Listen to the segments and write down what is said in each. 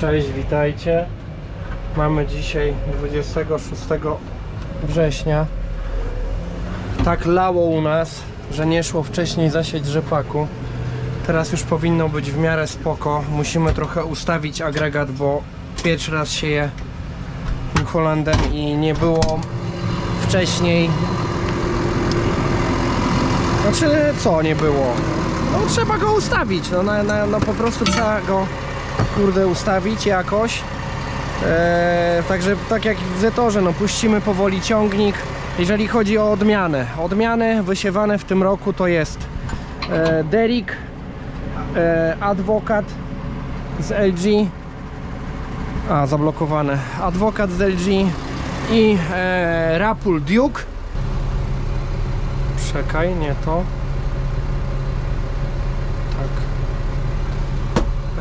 Cześć, witajcie. Mamy dzisiaj 26 września. Tak lało u nas, że nie szło wcześniej zasieć rzepaku. Teraz już powinno być w miarę spoko. Musimy trochę ustawić agregat, bo pierwszy raz sieję New Hollandem i nie było wcześniej. Znaczy, co nie było? No trzeba go ustawić, no, na, na, no po prostu trzeba go kurde ustawić jakoś. Eee, także tak jak w Zetorze, no puścimy powoli ciągnik. Jeżeli chodzi o odmianę, odmiany wysiewane w tym roku to jest e, Derrick, e, Advocat z LG, a zablokowane, Advocat z LG i e, Rapul Duke. Czekaj, nie to.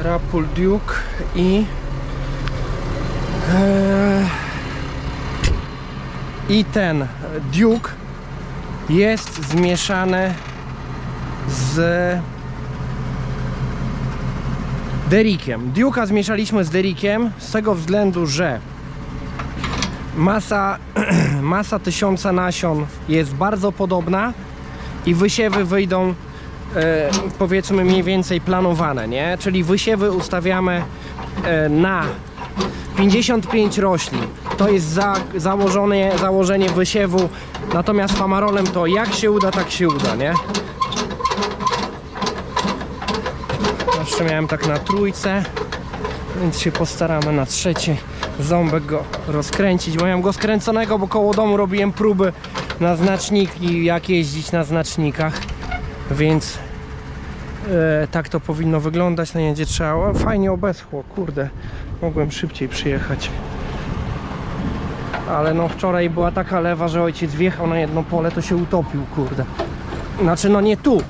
Rapul Duke i e, i ten Duke jest zmieszany z Derikiem. Duke'a zmieszaliśmy z Derikiem z tego względu, że masa, masa tysiąca nasion jest bardzo podobna i wysiewy wyjdą powiedzmy mniej więcej planowane, nie? Czyli wysiewy ustawiamy e, na 55 roślin. To jest za, założone, założenie wysiewu, natomiast famarolem to jak się uda, tak się uda, nie? Zawsze miałem tak na trójce, więc się postaramy na trzeci ząbek go rozkręcić. Bo miałem go skręconego, bo koło domu robiłem próby na znaczniki, jak jeździć na znacznikach, więc e, tak to powinno wyglądać. Nie będzie trzeba. Fajnie obeschło, kurde, mogłem szybciej przyjechać. Ale no wczoraj była taka lewa, że ojciec wjechał na jedno pole, to się utopił, kurde. Znaczy no nie tu,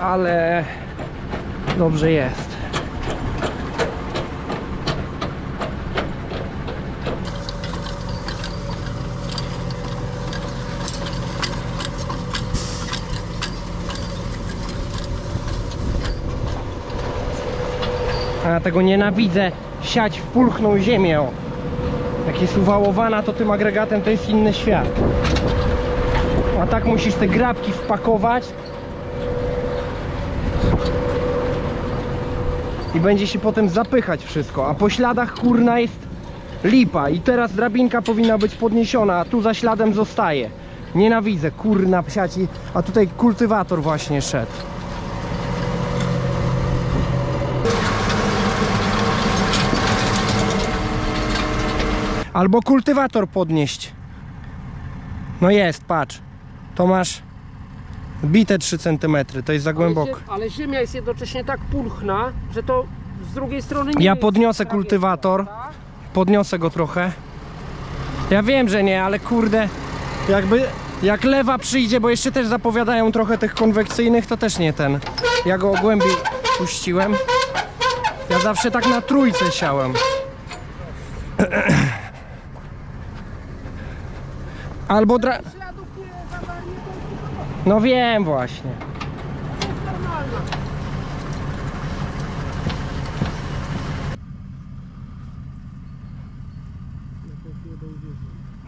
ale dobrze jest. Ja tego nienawidzę siać w pulchną ziemię. Jak jest uwałowana, to tym agregatem to jest inny świat. A tak musisz te grabki wpakować. I będzie się potem zapychać wszystko. A po śladach kurna jest lipa. I teraz drabinka powinna być podniesiona, a tu za śladem zostaje. Nienawidzę, kurna psiaci. A tutaj kultywator właśnie szedł. Albo kultywator podnieść. No jest, patrz. To masz bite 3 cm, to jest za głęboko. Ale, zie- ale ziemia jest jednocześnie tak pulchna, że to z drugiej strony nie Ja podniosę kultywator. tak? Podniosę go trochę. Ja wiem, że nie, ale kurde, jakby jak lewa przyjdzie, bo jeszcze też zapowiadają trochę tych konwekcyjnych, to też nie ten. Ja go głębiej puściłem. Ja zawsze tak na trójce siałem. Albo dra... No wiem właśnie.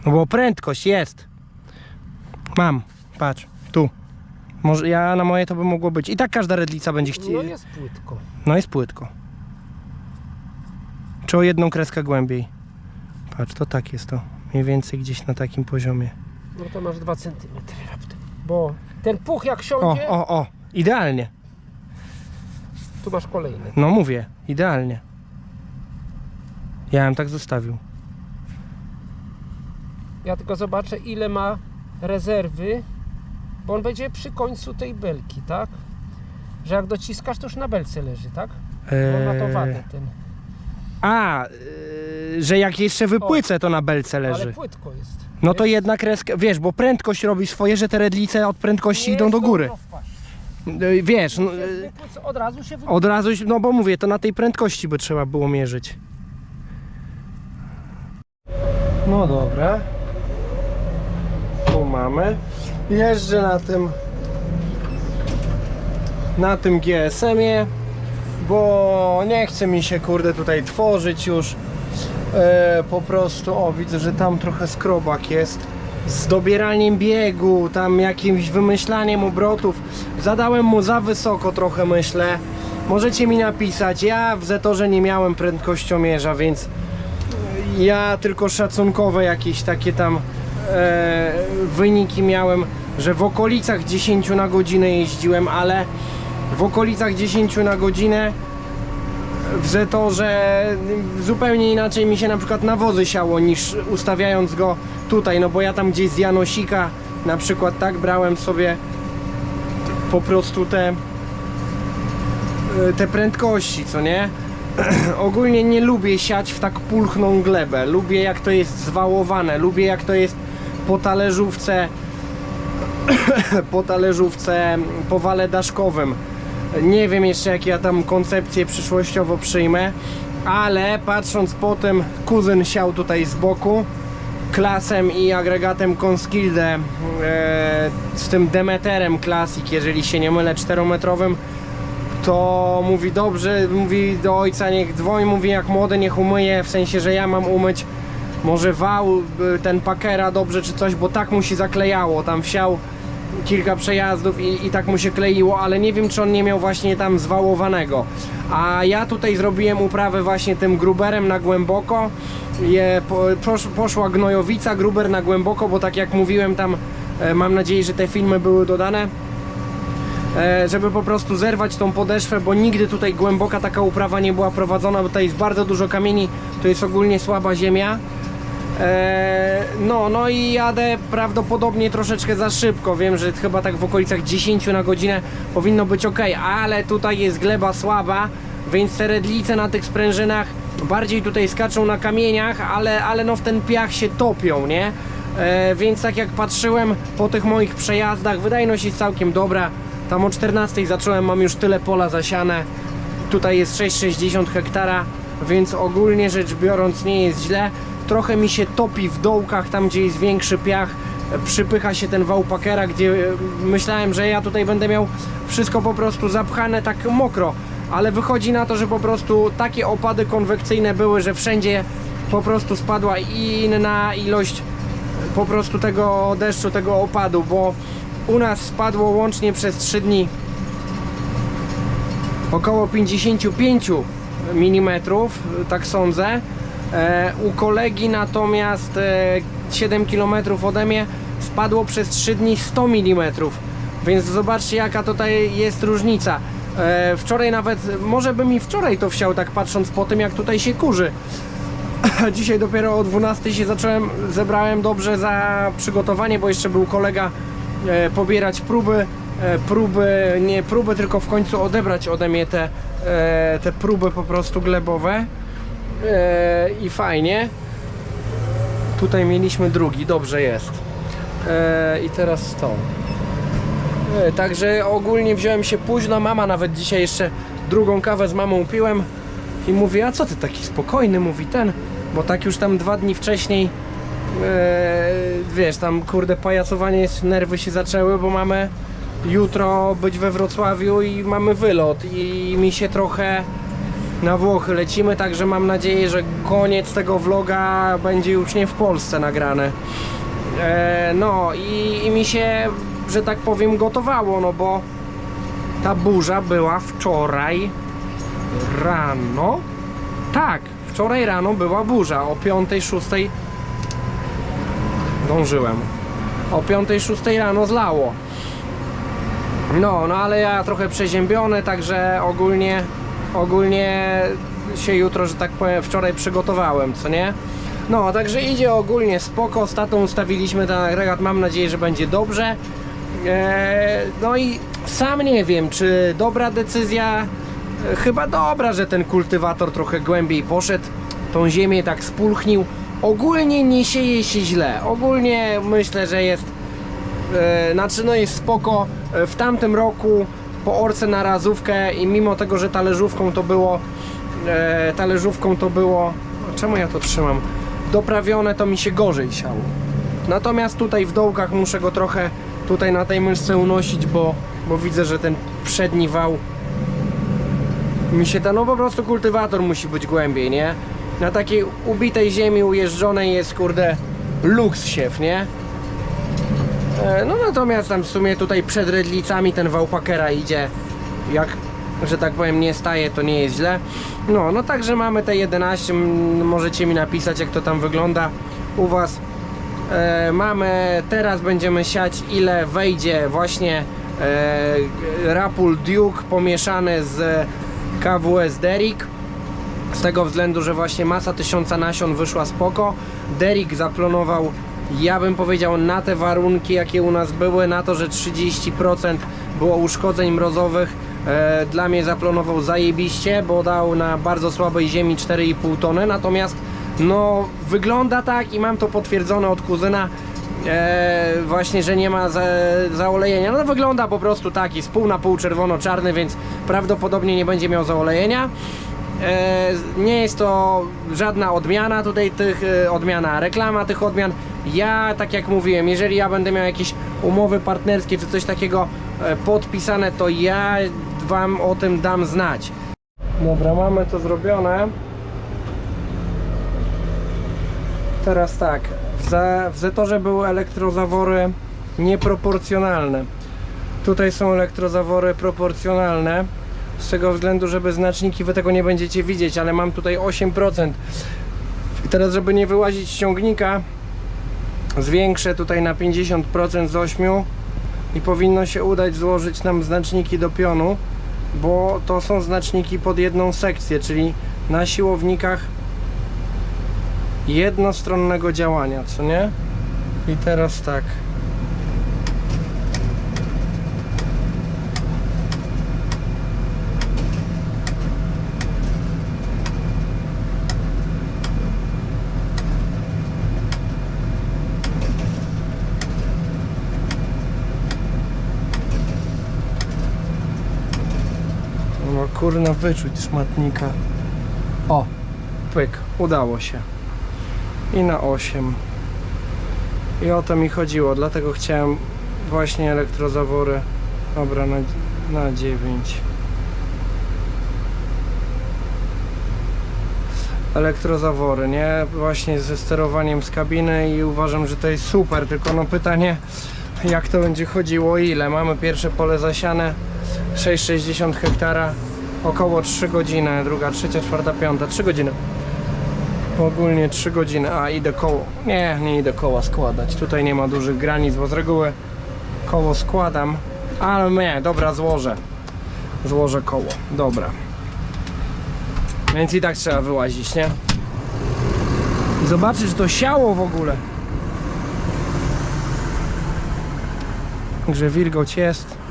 No bo prędkość jest. Mam, patrz, tu. Może ja na moje to by mogło być. I tak każda redlica będzie No chciała. jest płytko. No jest płytko. Czy o jedną kreskę głębiej? Patrz, to tak jest to. Mniej więcej gdzieś na takim poziomie. No to masz 2 cm raptem. Bo ten puch jak O, siądzie, o, o, idealnie. tu masz kolejny. No mówię, idealnie. Ja bym tak zostawił. Ja tylko zobaczę ile ma rezerwy, bo on będzie przy końcu tej belki, tak? Że jak dociskasz, to już na belce leży, tak? Bo on ma to Eee, wadę ten. A, że jak jeszcze wypłycę, to na belce Ale leży. płytko jest. No to jedna kreska, wiesz, bo prędkość robi swoje, że te redlice od prędkości idą do góry. Yy, Wiesz, no, yy, Od razu się wy... Od razu, no bo mówię, to na tej prędkości by trzeba było mierzyć. No dobra. Tu mamy. Jeżdżę na tym na tym GSM-ie. bo nie chce mi się kurde tutaj tworzyć już. E, po prostu, o widzę, że tam trochę skrobak jest. Z dobieraniem biegu, tam jakimś wymyślaniem obrotów. Zadałem mu za wysoko trochę myślę. Możecie mi napisać. Ja w Zetorze nie miałem prędkościomierza, więc ja tylko szacunkowe jakieś takie tam e, wyniki miałem, że w okolicach 10 na godzinę jeździłem, ale w okolicach 10 na godzinę w Zetorze zupełnie inaczej mi się na przykład nawozy siało niż ustawiając go tutaj, no bo ja tam gdzieś z Janosika na przykład tak brałem sobie po prostu te te prędkości, co nie? Ogólnie nie lubię siać w tak pulchną glebę. Lubię jak to jest zwałowane, lubię jak to jest po talerzówce po talerzówce po wale daszkowym. Nie wiem jeszcze jakie ja tam koncepcję przyszłościowo przyjmę, ale patrząc po tym, kuzyn siał tutaj z boku klasem i agregatem Conskilde e, z tym Demeterem Classic, jeżeli się nie mylę, 4-metrowym to mówi dobrze, mówi do ojca niech dzwoń, mówi jak młody niech umyje, w sensie, że ja mam umyć może wał y, ten pakera dobrze czy coś, bo tak mu się zaklejało, tam wsiał kilka przejazdów i, i tak mu się kleiło, ale nie wiem czy on nie miał właśnie tam zwałowanego. A ja tutaj zrobiłem uprawę właśnie tym gruberem na głęboko. Je, po, posz, poszła gnojowica, gruber na głęboko, bo tak jak mówiłem tam, e, mam nadzieję, że te filmy były dodane e, żeby po prostu zerwać tą podeszwę, bo nigdy tutaj głęboka taka uprawa nie była prowadzona, bo tutaj jest bardzo dużo kamieni, to jest ogólnie słaba ziemia. E, no, no i jadę prawdopodobnie troszeczkę za szybko. Wiem, że chyba tak w okolicach 10 na godzinę powinno być ok, ale tutaj jest gleba słaba, więc te redlice na tych sprężynach bardziej tutaj skaczą na kamieniach, ale, ale no w ten piach się topią, nie? E, więc tak jak patrzyłem po tych moich przejazdach, wydajność jest całkiem dobra. Tam o 14 zacząłem, mam już tyle pola zasiane. Tutaj jest 6,60 hektara, więc ogólnie rzecz biorąc nie jest źle. Trochę mi się topi w dołkach, tam gdzie jest większy piach. e, Przypycha się ten wał pakera, gdzie e, myślałem, że ja tutaj będę miał wszystko po prostu zapchane tak mokro. Ale wychodzi na to, że po prostu takie opady konwekcyjne były, że wszędzie po prostu spadła inna ilość po prostu tego deszczu, tego opadu, bo u nas spadło łącznie przez 3 dni około 55 mm, tak sądzę. E, u kolegi natomiast e, 7 km ode mnie spadło przez 3 dni 100 mm. Więc zobaczcie jaka tutaj jest różnica. E, wczoraj nawet, może by mi wczoraj to wsiał tak patrząc po tym jak tutaj się kurzy. Dzisiaj dopiero o 12 się zacząłem, zebrałem dobrze za przygotowanie, bo jeszcze był kolega e, pobierać próby. E, próby, nie próby, tylko w końcu odebrać ode mnie te, e, te próby po prostu glebowe. E, I fajnie. Tutaj mieliśmy drugi, dobrze jest. E, I teraz to. E, Także ogólnie wziąłem się późno. Mama nawet dzisiaj jeszcze drugą kawę z mamą piłem i mówi, a co ty taki spokojny, mówi ten, bo tak już tam dwa dni wcześniej wiesz, tam kurde pajacowanie nerwy się zaczęły, bo mamy jutro być we Wrocławiu i mamy wylot i mi się trochę na Włochy lecimy, także mam nadzieję, że koniec tego vloga będzie już nie w Polsce nagrane. E, no i, i mi się, że tak powiem, gotowało, no bo ta burza była wczoraj rano. Tak, wczoraj rano była burza. O 5-6 dążyłem. O 5-6 rano zlało. No, no ale ja trochę przeziębiony, także ogólnie ogólnie się jutro, że tak powiem, wczoraj przygotowałem, co nie? No, także idzie ogólnie spoko, z tatą ustawiliśmy ten agregat, mam nadzieję, że będzie dobrze. Eee, no i sam nie wiem, czy dobra decyzja, e, chyba dobra, że ten kultywator trochę głębiej poszedł, tą ziemię tak spulchnił. Ogólnie nie sieje się źle, ogólnie myślę, że jest E, Znaczy no jest spoko. E, W tamtym roku po orce na razówkę i mimo tego, że talerzówką to było e, talerzówką to było czemu ja to trzymam? Doprawione to mi się gorzej siało. Natomiast tutaj w dołkach muszę go trochę tutaj na tej myszce unosić, bo, bo widzę, że ten przedni wał mi się ta, no po prostu kultywator musi być głębiej, nie? Na takiej ubitej ziemi ujeżdżonej jest, kurde, luks siew, nie? E, No natomiast tam w sumie tutaj przed Redlicami ten Wałpakera idzie jak, że tak powiem, nie staje, to nie jest źle. No, no także mamy te 11, m, możecie mi napisać jak to tam wygląda u Was. E, mamy, teraz będziemy siać ile wejdzie właśnie e, Rapul Duke pomieszane z KWS Derrick z tego względu, że właśnie masa tysiąca nasion wyszła spoko. Derrick zaplanował, ja bym powiedział, na te warunki, jakie u nas były, na to, że 30% było uszkodzeń mrozowych. E, dla mnie zaplanował zajebiście, bo dał na bardzo słabej ziemi 4,5 tony. Natomiast no, wygląda tak i mam to potwierdzone od kuzyna. E, właśnie, że nie ma za, zaolejenia. No wygląda po prostu tak, jest pół na pół czerwono-czarny, więc prawdopodobnie nie będzie miał zaolejenia. E, nie jest to żadna odmiana tutaj tych, e, odmiana, reklama tych odmian. Ja, tak jak mówiłem, jeżeli ja będę miał jakieś umowy partnerskie czy coś takiego e, podpisane, to ja Wam o tym dam znać. Dobra, mamy to zrobione. Teraz tak, w, w Zetorze były elektrozawory nieproporcjonalne. Tutaj są elektrozawory proporcjonalne. Z tego względu, żeby znaczniki, wy tego nie będziecie widzieć, ale mam tutaj 8%. I teraz, żeby nie wyłazić ciągnika, zwiększę tutaj na 50% z 8 i powinno się udać złożyć nam znaczniki do pionu, bo to są znaczniki pod jedną sekcję, czyli na siłownikach jednostronnego działania, co nie? I teraz tak. No kurna wyczuć szmatnika. O, pyk, udało się. I na 8. I o to mi chodziło, dlatego chciałem właśnie elektrozawory. Dobra, na, na 9. Elektrozawory, nie? Właśnie ze sterowaniem z kabiny i uważam, że to jest super, tylko no pytanie jak to będzie chodziło ile. Mamy pierwsze pole zasiane 6,60 hektara około 3 godziny, druga, trzecia, czwarta, piąta, 3 godziny. Ogólnie 3 godziny, a idę koło. Nie, nie idę koła składać. Tutaj nie ma dużych granic, bo z reguły koło składam. Ale nie, dobra, złożę. Złożę koło, dobra. Więc i tak trzeba wyłazić, nie? I zobaczyć, to siało w ogóle. Także wilgoć jest.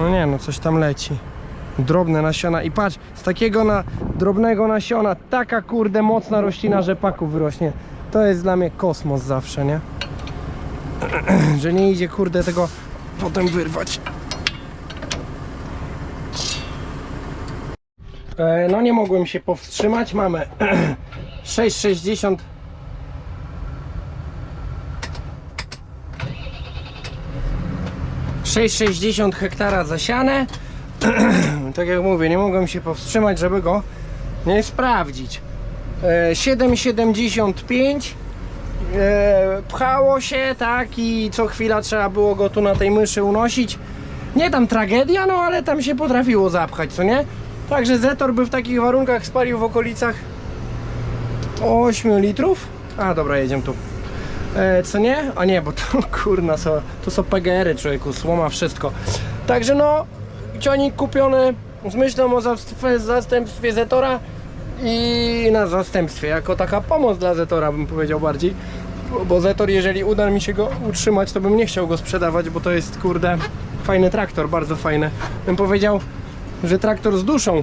No nie, no coś tam leci. Drobne nasiona i patrz, z takiego na drobnego nasiona taka kurde mocna roślina rzepaków wyrośnie. To jest dla mnie kosmos zawsze, nie? Że nie idzie kurde tego potem wyrwać. E, No nie mogłem się powstrzymać. Mamy 6,60 6,60 hektara zasiane. tak jak mówię, nie mogłem się powstrzymać, żeby go nie sprawdzić. E, 7,75 e, pchało się, tak, i co chwila trzeba było go tu na tej myszy unosić. Nie tam tragedia, no ale tam się potrafiło zapchać, co nie? Także Zetor by w takich warunkach spalił w okolicach 8 litrów. A dobra, jedziemy tu. E, co nie? A nie, bo to kurna, są, to są PGR-y człowieku, słoma, wszystko. Także no, ciągnik kupiony z myślą o zastępstwie, zastępstwie Zetora i na zastępstwie, jako taka pomoc dla Zetora bym powiedział bardziej. Bo- Bo Zetor, jeżeli uda mi się go utrzymać, to bym nie chciał go sprzedawać, bo to jest kurde fajny traktor, bardzo fajny. Bym powiedział, że traktor z duszą.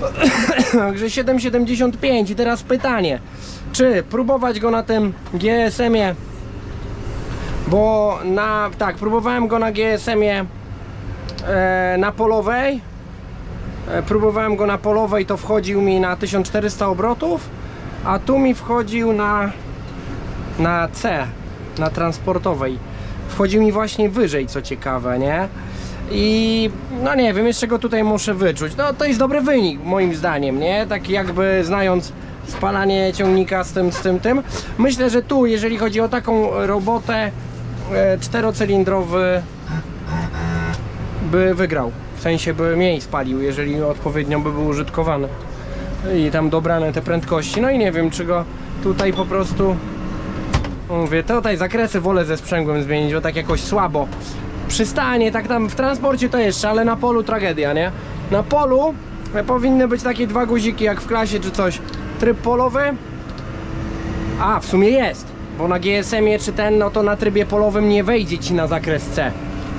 Także 7,75 i teraz pytanie, czy próbować go na tym GSM-ie, bo na, tak, próbowałem go na GSM-ie e, na polowej, e, próbowałem go na polowej, to wchodził mi na 1400 obrotów, a tu mi wchodził na, na C, na transportowej. wchodzi mi właśnie wyżej, co ciekawe, nie? I no nie wiem, jeszcze go tutaj muszę wyczuć. No to jest dobry wynik, moim zdaniem, nie? Tak jakby znając spalanie ciągnika z tym, z tym, tym. Myślę, że tu, jeżeli chodzi o taką robotę, e, czterocylindrowy by wygrał. W sensie by mniej spalił, jeżeli odpowiednio by był użytkowany. I tam dobrane te prędkości. No i nie wiem, czy go tutaj po prostu Mówię, tutaj zakresy wolę ze sprzęgłem zmienić, bo tak jakoś słabo. Przystanie, tak tam w transporcie to jeszcze, ale na polu tragedia, nie? Na polu e, powinny być takie dwa guziki jak w klasie czy coś. Tryb polowy. A, w sumie jest, bo na GSM-ie czy ten, no to na trybie polowym nie wejdzie ci na zakres C.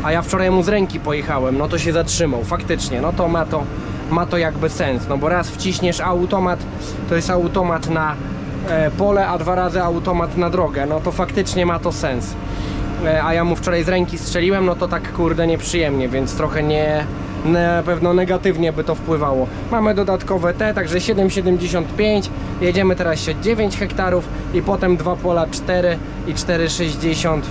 A ja wczoraj mu z ręki pojechałem, no to się zatrzymał, faktycznie, no to ma to, ma to jakby sens, no bo raz wciśniesz automat, to jest automat na e, pole, a dwa razy automat na drogę, no to faktycznie ma to sens. E, a ja mu wczoraj z ręki strzeliłem, no to tak kurde nieprzyjemnie, więc trochę nie, na pewno negatywnie by to wpływało. Mamy dodatkowe te, także 7,75, jedziemy teraz się 9 hektarów i potem dwa pola 4 i 4,60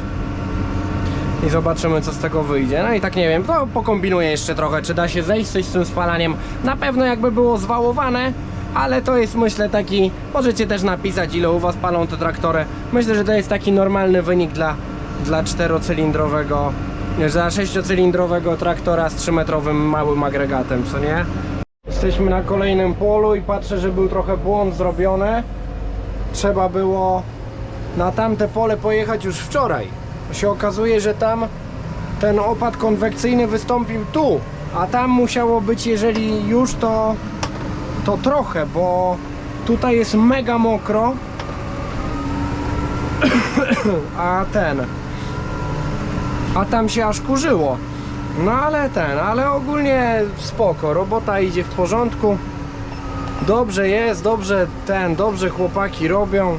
i zobaczymy co z tego wyjdzie. No i tak nie wiem, to pokombinuję jeszcze trochę, czy da się zejść coś z tym spalaniem. Na pewno jakby było zwałowane, ale to jest myślę taki, możecie też napisać ile u Was palą te traktory. Myślę, że to jest taki normalny wynik dla, dla czterocylindrowego, za sześciocylindrowego traktora z 3-metrowym małym agregatem, co nie? Jesteśmy na kolejnym polu i patrzę, że był trochę błąd zrobiony. Trzeba było na tamte pole pojechać już wczoraj. Się okazuje, że tam ten opad konwekcyjny wystąpił tu, a tam musiało być, jeżeli już to, to trochę, bo tutaj jest mega mokro, a ten, a tam się aż kurzyło. No ale ten, ale ogólnie spoko, robota idzie w porządku. Dobrze jest, dobrze ten, dobrze chłopaki robią.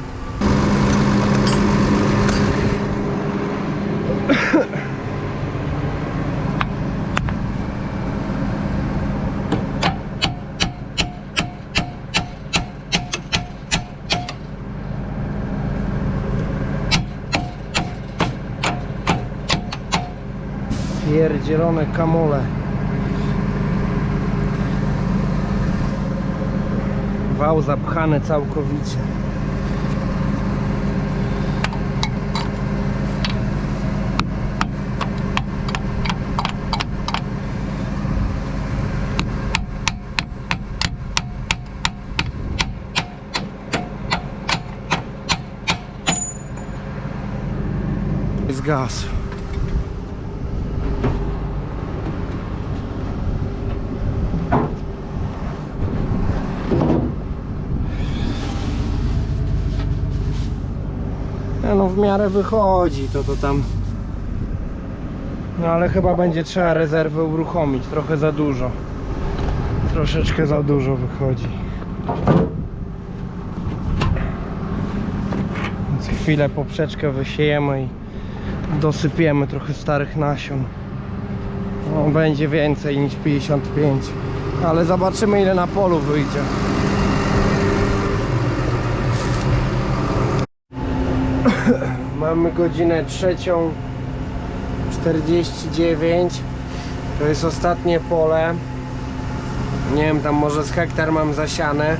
Pierdzielone kamole. Wał zapchany całkowicie. Gaz. W miarę wychodzi, to to tam. No ale chyba będzie trzeba rezerwę uruchomić, trochę za dużo. Troszeczkę za dużo wychodzi. Więc chwilę poprzeczkę wysiejemy i dosypiemy trochę starych nasion. No, będzie więcej niż 55. Ale zobaczymy ile na polu wyjdzie. Mamy godzinę trzecią 49 To jest ostatnie pole. Nie wiem, tam może z hektar mam zasiane.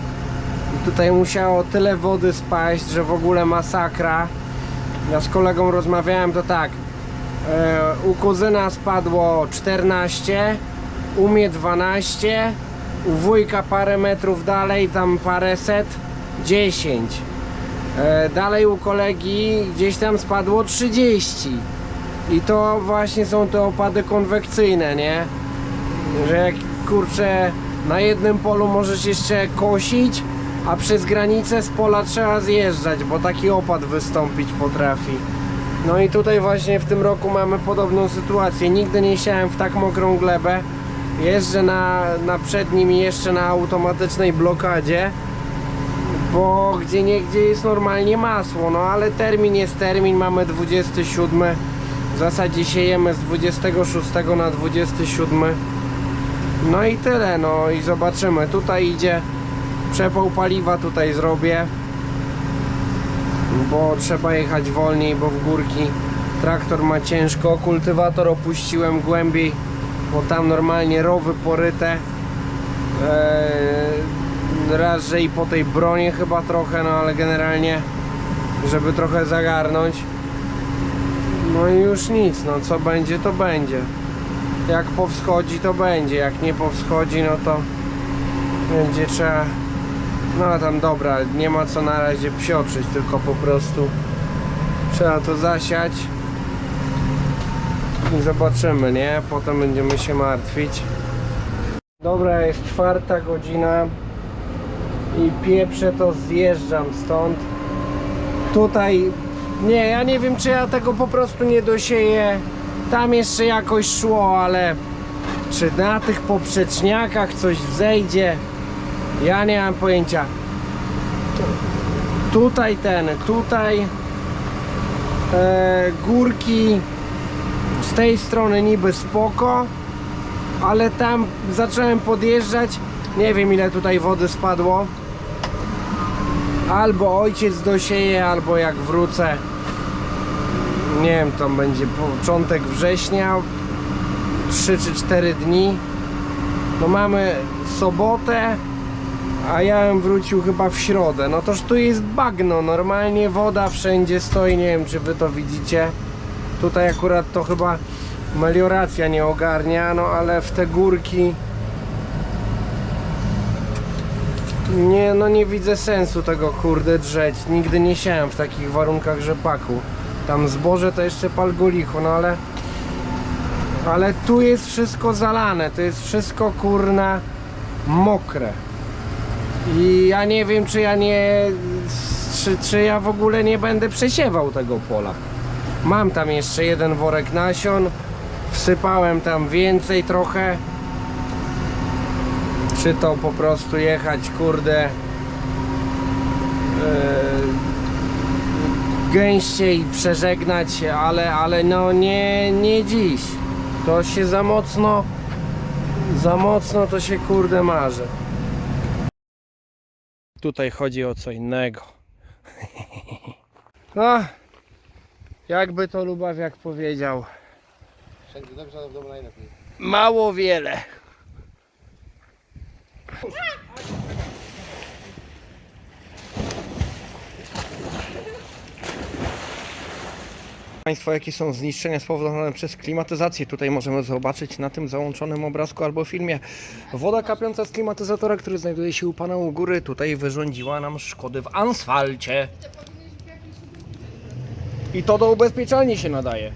I tutaj musiało tyle wody spaść, że w ogóle masakra. Ja z kolegą rozmawiałem, to tak. E, U kuzyna spadło 14 U mnie 12 U wujka parę metrów dalej, tam parę set 10 E, Dalej u kolegi gdzieś tam spadło 30 I to właśnie są te opady konwekcyjne, nie? Że jak kurczę na jednym polu możesz jeszcze kosić A przez granicę z pola trzeba zjeżdżać, bo taki opad wystąpić potrafi. No i tutaj właśnie w tym roku mamy podobną sytuację. Nigdy nie siałem w tak mokrą glebę. Jeżdżę na, na przednim i jeszcze na automatycznej blokadzie bo gdzie niegdzie jest normalnie masło, no ale termin jest termin, mamy 27 w zasadzie siejemy z 26 na 27 no i tyle, no i zobaczymy, tutaj idzie przepał paliwa tutaj zrobię bo trzeba jechać wolniej, bo w górki Traktor ma ciężko, kultywator opuściłem głębiej, bo tam normalnie rowy poryte. Eee, raz, że i po tej bronie chyba trochę, no ale generalnie, żeby trochę zagarnąć. No i już nic, no co będzie, to będzie. Jak powschodzi, to będzie, jak nie powschodzi, no to będzie trzeba. No tam dobra, nie ma co na razie psioczyć, tylko po prostu trzeba to zasiać i zobaczymy, nie? Potem będziemy się martwić. Dobra, jest czwarta godzina i pieprzę to zjeżdżam stąd. Tutaj nie, ja nie wiem czy ja tego po prostu nie dosieję. Tam jeszcze jakoś szło, ale czy na tych poprzeczniakach coś wzejdzie? Ja nie mam pojęcia. Tu- Tutaj ten, tutaj e, górki z tej strony niby spoko, ale tam zacząłem podjeżdżać. Nie wiem ile tutaj wody spadło. Albo ojciec dosieje, albo jak wrócę. Nie wiem, tam będzie początek września, 3 czy 4 dni. No mamy sobotę, a ja bym wrócił chyba w środę. No toż tu jest bagno, normalnie woda wszędzie stoi, nie wiem czy wy to widzicie. Tutaj akurat to chyba melioracja nie ogarnia, no ale w te górki nie, no nie widzę sensu tego kurde drzeć. Nigdy nie siałem w takich warunkach rzepaku. Tam zboże to jeszcze pal no ale ale tu jest wszystko zalane, to jest wszystko kurna mokre. I ja nie wiem, czy ja nie. Czy, czy ja w ogóle nie będę przesiewał tego pola. Mam tam jeszcze jeden worek nasion. Wsypałem tam więcej trochę. Czy to po prostu jechać, kurde. Yy, gęściej przeżegnać się, ale, ale no nie, nie dziś. To się za mocno, za mocno to się kurde marzy. Tutaj chodzi o co innego. No, jakby to Lubawiak powiedział, Wszędzie dobrze, ale w domu najlepiej. mało wiele. Państwo, jakie są zniszczenia spowodowane przez klimatyzację? Tutaj możemy zobaczyć na tym załączonym obrazku albo filmie. Woda kapiąca z klimatyzatora, który znajduje się u Pana u góry, tutaj wyrządziła nam szkody w asfalcie. I to do ubezpieczalni się nadaje.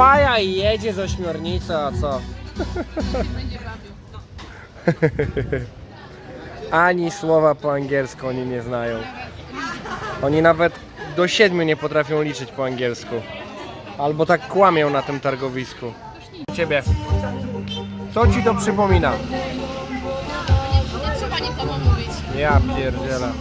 Faja i jedzie z ośmiornicy, a co? Ani słowa po angielsku oni nie znają. Oni nawet do siedmiu nie potrafią liczyć po angielsku. Albo tak kłamią na tym targowisku. Ciebie. Co ci to przypomina? Nie trzeba nikomu mówić. Ja pierdzielę.